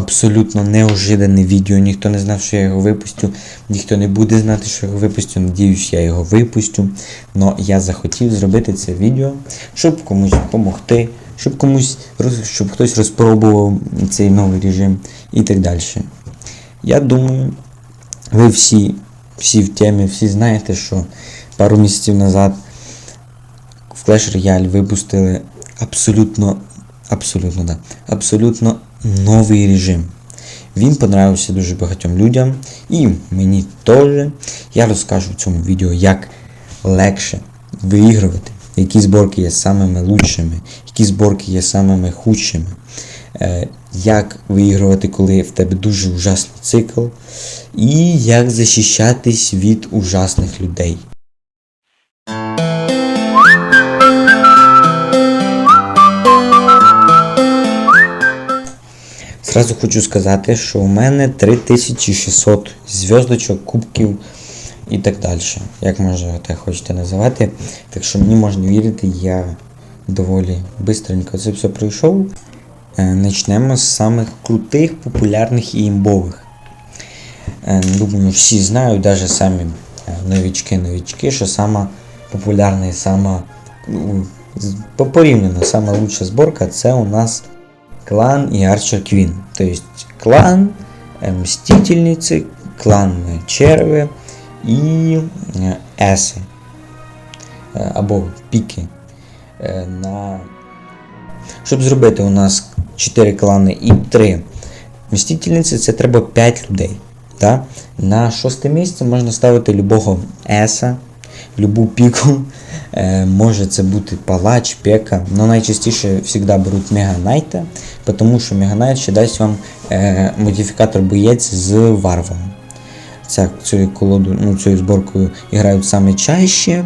абсолютно неожиданне відео. Ніхто не знав, що я його випустю. Ніхто не буде знати, що я його випустю. Надіюсь, я його випустю. Но я захотів зробити це відео, щоб комусь допомогти, щоб комусь щоб хтось розпробував цей новий режим і так далі. Я думаю, ви всі, всі в темі, всі знаєте, що пару місяців назад в Clash Royale випустили абсолютно, абсолютно, да, абсолютно новий режим. Він понравився дуже багатьом людям, і мені теж. Я розкажу в цьому відео, як легше виігрувати, які зборки є самими лучшими, які зборки є самими худшими, е, як виігрувати, коли в тебе дуже ужасний цикл, і як захищатись від ужасних людей. Зразу хочу сказати, що у мене 3600 зв'язочок, кубків і так далі. Як можете хочете називати. Так що мені можна вірити, я доволі бистренько це все пройшов. Е, Начнемо з самих крутих, популярних і імбових. Е, Думаю, всі знають, навіть самі е, новічки-новічки, що сама популярна і сама ну, порівняно лучша зборка це у нас клан і Арчер Квін. Тобто клан е, Мстительниці, клан е, Черви і е, Еси. Е, Або піки. Е, На... Щоб зробити у нас 4 клани і 3 Мстительниці, це треба 5 людей. Да? На шосте місце можна ставити любого Еса, любу піку. Е, може це бути палач, пека. але найчастіше завжди беруть Мега Найта, тому що Мега Найт ще дасть вам е, модифікатор боєць з варваром. Цією колоду, ну, цією зборкою грають саме чаще,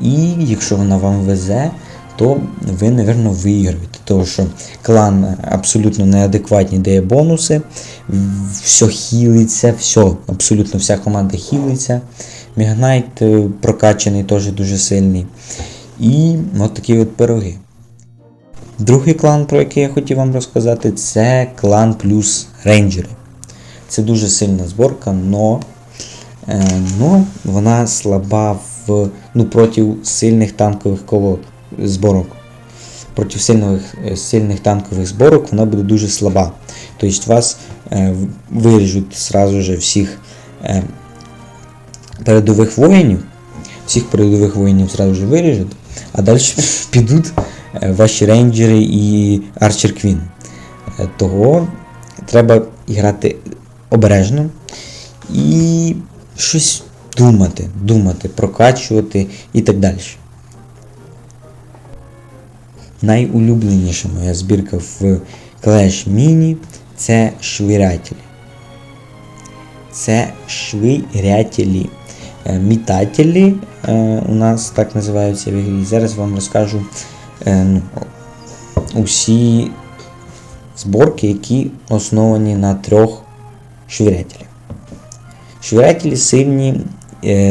і якщо вона вам везе, то ви, напевно, виіграєте. Тому що клан абсолютно неадекватні дає бонуси, все хілиться, все, абсолютно вся команда хілиться. Мігнайт е, прокачаний теж дуже сильний. І от такі от пироги. Другий клан, про який я хотів вам розказати, це клан плюс рейнджери. Це дуже сильна зборка, но, е, но вона слаба в, ну, проти сильних танкових колод зборок. Проти сильних, е, сильних танкових зборок вона буде дуже слаба. Тобто вас е, виріжуть сразу же всіх е, передових воїнів, всіх передових воїнів зразу же виріжуть, а далі підуть е, ваші рейнджери і Арчер Квін. Того треба грати обережно і щось думати, думати, прокачувати і так далі. Найулюбленіша моя збірка в Clash Mini це швирятелі. Це швирятелі. Е, Мітателі е, у нас так називаються в ігрі. Зараз вам розкажу е, ну, усі зборки, які основані на трьох швирятелях. Швирятелі сильні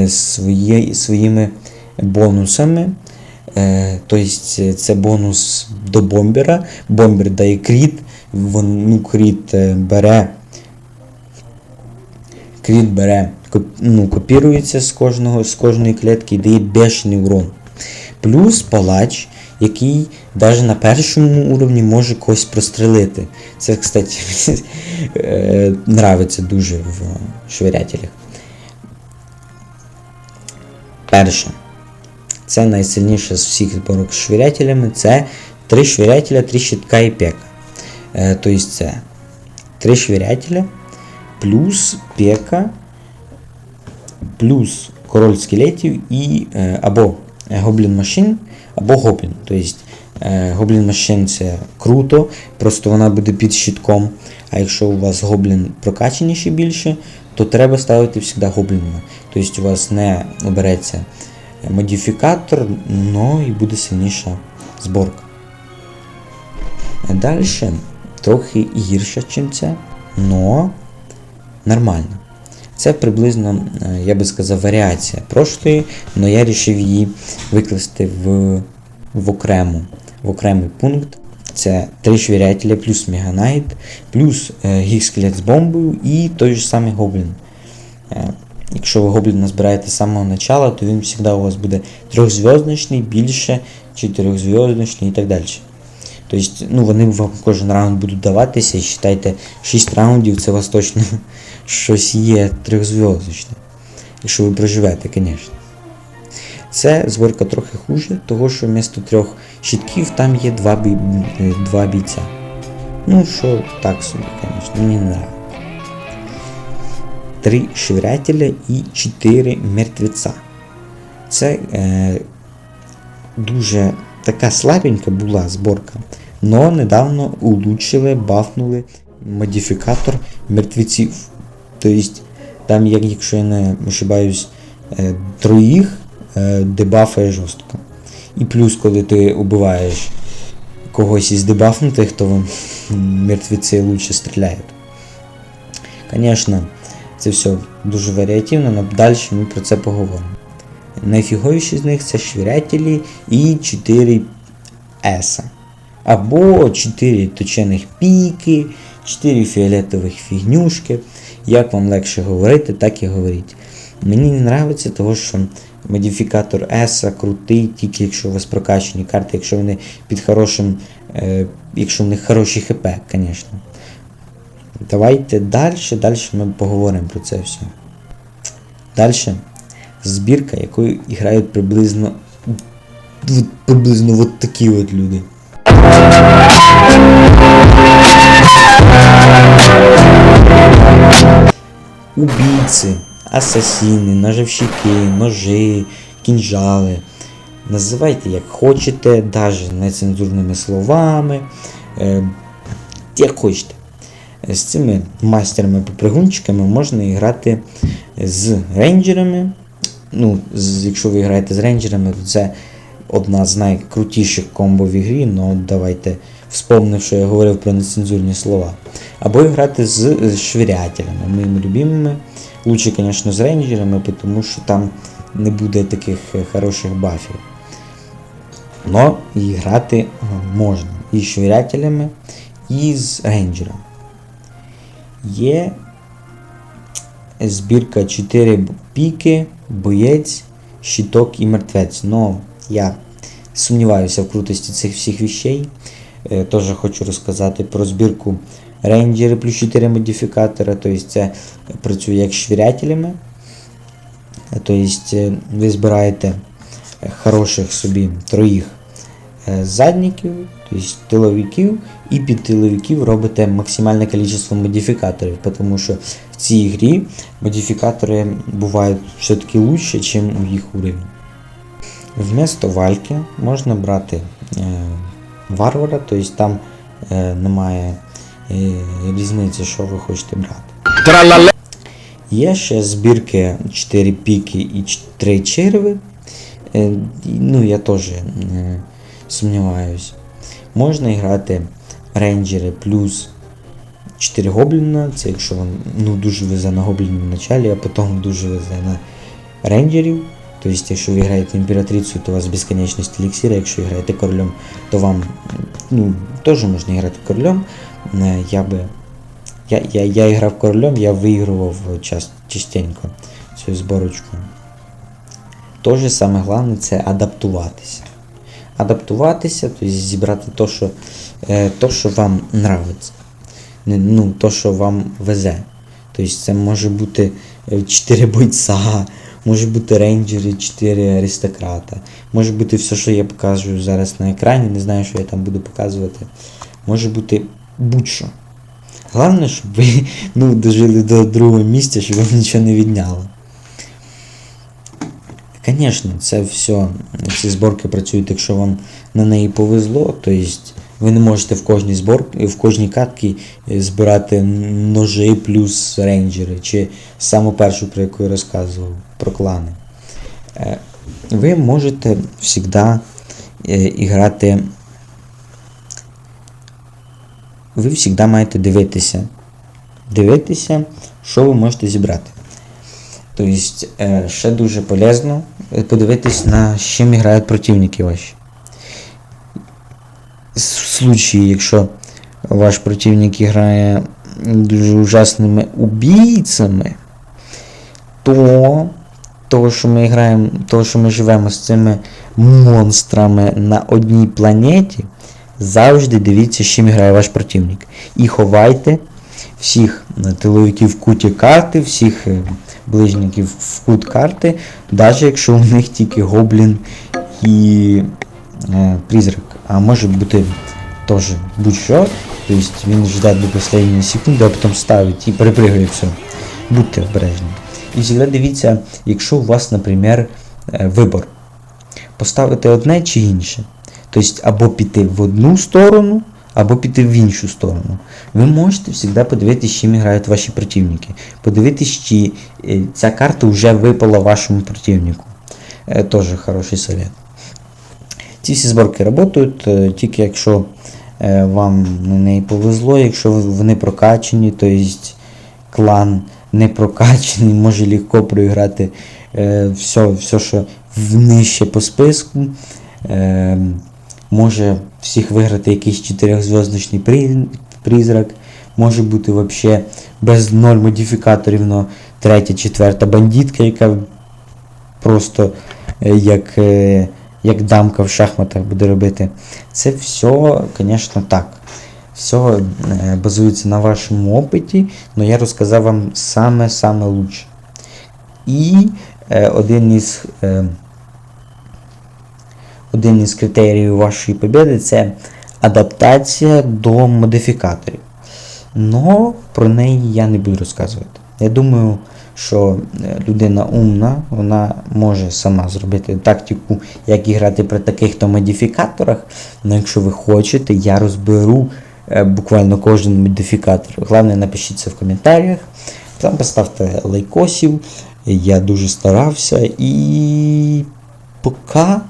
свої, своїми бонусами. Тобто це бонус до бомбера. Бомбер дає кріт, ну, кріт бере. Кріт бере, ну, копірується з, кожного, з кожної клітки і дає бешений урон. Плюс палач, який навіть на першому уровні може когось прострелити. Це, кстати, е, нравиться дуже в швирятелях. Перше. Це найсильніше з всіх зборок з швирятелями. Це три швирятеля, три щитка і пека. Тобто це три швирятеля плюс пека, плюс король скелетів і е, або гоблін машин, або гоблін. Тобто е, гоблін машин це круто, просто вона буде під щитком. А якщо у вас гоблін прокачаніший більше, то треба ставити завжди гоблінами. Тобто у вас не обереться модифікатор, но і буде сильніша зборка. Далі трохи гірша, ніж це, но нормально. Це приблизно, е, я би сказав, варіація прошлої, але я вирішив її викласти в, в, окрему, в окремий пункт. Це три швирятеля плюс Меганайт, плюс е, з бомбою і той же самий гоблін. Е, Якщо ви гобліна збираєте з самого начала, то він завжди у вас буде трьохзв'язочний, більше, чотирьохзв'язочний і так далі. Тобто, ну, вони вам кожен раунд будуть даватися, і вважайте, 6 раундів це вас точно щось є трьохзв'язочне. Якщо ви проживете, звісно. Це зборка трохи хуже, того що вмісто трьох щитків там є два, бій... два бійця. Ну, що так собі, звісно, мені не нравится. Три швирятеля і чотири мертвеця. Це е, дуже така слабенька була зборка, но недавно улучшили, бафнули модифікатор мертвеців. Тобто, там, як, якщо я не ошибаюсь, е, троїх е, дебафає жорстко. І плюс, коли ти убиваєш когось із дебафнутих, то м, мертвеці лучше стріляють. Звісно, це все дуже варіативно, але далі ми про це поговоримо. Найфіговіші з них це швирятелі і 4 еса. Або 4 точених піки, 4 фіолетових фігнюшки. Як вам легше говорити, так і говоріть. Мені не подобається, того, що модифікатор еса крутий, тільки якщо у вас прокачані карти, якщо вони під хорошим, е, якщо в них хороші хп, звісно. Давайте далі, далі ми поговоримо про це все. Далі збірка, якою грають приблизно приблизно от такі от люди. Убійці, асасіни, ножовщики, ножи, кінжали. Називайте як хочете, навіть нецензурними словами. Е, як хочете. З цими мастерами-попригунчиками можна грати з рейнджерами. Ну, з, якщо ви граєте з рейнджерами, то це одна з найкрутіших комбо в ігрі, ну давайте вспомнив, що я говорив про нецензурні слова. Або грати з, швирятелями, моїми любимими. Лучше, звісно, з рейнджерами, тому що там не буде таких е, хороших бафів. Но і грати е, можна і з швирятелями, і з рейнджерами. Є збірка 4 піки, боєць, щиток і мертвець. Но я сумніваюся в крутості цих всіх вещей. Е, Теж хочу розказати про збірку рейнджери плюс 4 модифікатора. Тобто це працює як з швирятелями. Тобто е, ви збираєте хороших собі троїх е, задників, тобто тиловиків, і під тиловиків робите максимальне кількість модифікаторів, тому що в цій грі модифікатори бувають все-таки лучше, ніж у їх уровень. Вместо вальки можна брати е, варвара, тобто там е, немає е, різниці, що ви хочете брати. Є ще збірки 4 піки і 3 черви. Е, ну, я теж е, сумніваюсь. Можна грати рейнджери плюс 4 гобліна, це якщо вам ну, дуже везе на гоблінів в началі, а потім дуже везе на рейнджерів. Тобто, якщо ви граєте імператрицю, то у вас безконечність еліксира, якщо ви граєте королем, то вам ну, теж можна грати королем. Е, Я би. Я, я, я грав королем, я виігрував час, частенько цю зборочку. Теж саме головне це адаптуватися. Адаптуватися, тобто зібрати то, що, е, то, що вам нравиться. Ну, то, що вам везе. Тобто це може бути 4 бойця, може бути рейнджери, 4 аристократа. Може бути все, що я показую зараз на екрані, не знаю, що я там буду показувати. Може бути будь-що. Головне, щоб ви ну, дожили до другого місця, щоб вам нічого не відняло. Звісно, це все, ці зборки працюють, якщо вам на неї повезло, тобто ви не можете в кожній збор, в кожній катці збирати ножи плюс рейнджери, чи саму першу, про яку я розказував, про клани. Е, Ви можете завжди грати. Ви завжди маєте дивитися. Дивитися, що ви можете зібрати. Тобто, е, ще дуже полезно е, подивитись, на чим грають противники ваші. Случаї, якщо ваш противник грає дуже ужасними убійцями, то того, що ми граємо, того, що ми живемо з цими монстрами на одній планеті, завжди дивіться, з чим грає ваш противник. І ховайте всіх тиловиків в куті карти, всіх е, ближників в кут карти, навіть якщо у них тільки гоблін і е, призрак. А може бути теж будь-що. Тобто він жде до останньої секунди, а потім ставить і перепригує все. Будьте обережні. І завжди дивіться, якщо у вас, наприклад, е, вибор. Поставити одне чи інше. Тобто або піти в одну сторону, або піти в іншу сторону. Ви можете завжди подивитися, чим грають ваші противники. Подивитись, чи е, ця карта вже випала вашому противнику. Е, Теж хороший совет. Ці всі зборки працюють, тільки якщо вам на неї повезло, якщо вони прокачені, то есть клан не прокачаний, може легко проіграти е, все, все, що нижче по списку. Е, може всіх виграти якийсь чотирьохзв'язочний при- призрак, може бути взагалі без ноль модифікаторів, но третя, четверта бандитка, яка просто е, як, е, як дамка в шахматах буде робити. Це все, звісно, так. Все базується на вашому опиті, але я розказав вам саме-саме лучше. І е, один із. Е, один із критеріїв вашої побіди це адаптація до модифікаторів. Но про неї я не буду розказувати. Я думаю, що е, людина умна, вона може сама зробити тактику, як і грати при таких-то модифікаторах. Але якщо ви хочете, я розберу е, буквально кожен модифікатор. Головне, напишіть це в коментарях. Там поставте лайкосів. Я дуже старався і пока.